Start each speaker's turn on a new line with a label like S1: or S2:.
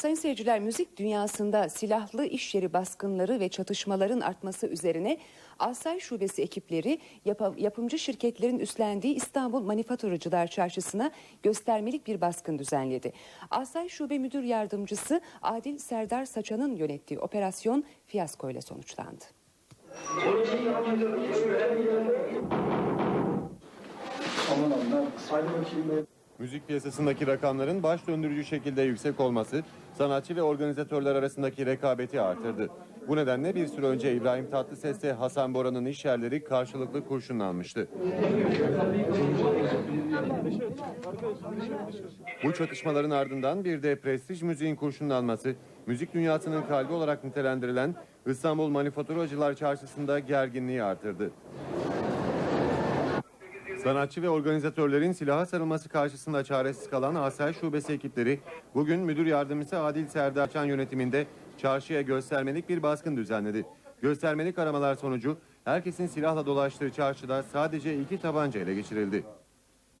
S1: Sayın seyirciler müzik dünyasında silahlı iş yeri baskınları ve çatışmaların artması üzerine Asay Şubesi ekipleri yapa- yapımcı şirketlerin üstlendiği İstanbul Manifaturacılar Çarşısı'na göstermelik bir baskın düzenledi. Asay Şube Müdür Yardımcısı Adil Serdar Saçan'ın yönettiği operasyon fiyaskoyla sonuçlandı.
S2: Aman Vekilim
S3: Müzik piyasasındaki rakamların baş döndürücü şekilde yüksek olması sanatçı ve organizatörler arasındaki rekabeti artırdı. Bu nedenle bir süre önce İbrahim Tatlıses ve Hasan Bora'nın iş yerleri karşılıklı kurşunlanmıştı. Bu çatışmaların ardından bir de prestij müziğin kurşunlanması, müzik dünyasının kalbi olarak nitelendirilen İstanbul Manifaturacılar Çarşısı'nda gerginliği artırdı. Sanatçı ve organizatörlerin silaha sarılması karşısında çaresiz kalan Asay Şubesi ekipleri bugün müdür yardımcısı Adil Serdarçan yönetiminde çarşıya göstermelik bir baskın düzenledi. Göstermelik aramalar sonucu herkesin silahla dolaştığı çarşıda sadece iki tabanca ele geçirildi.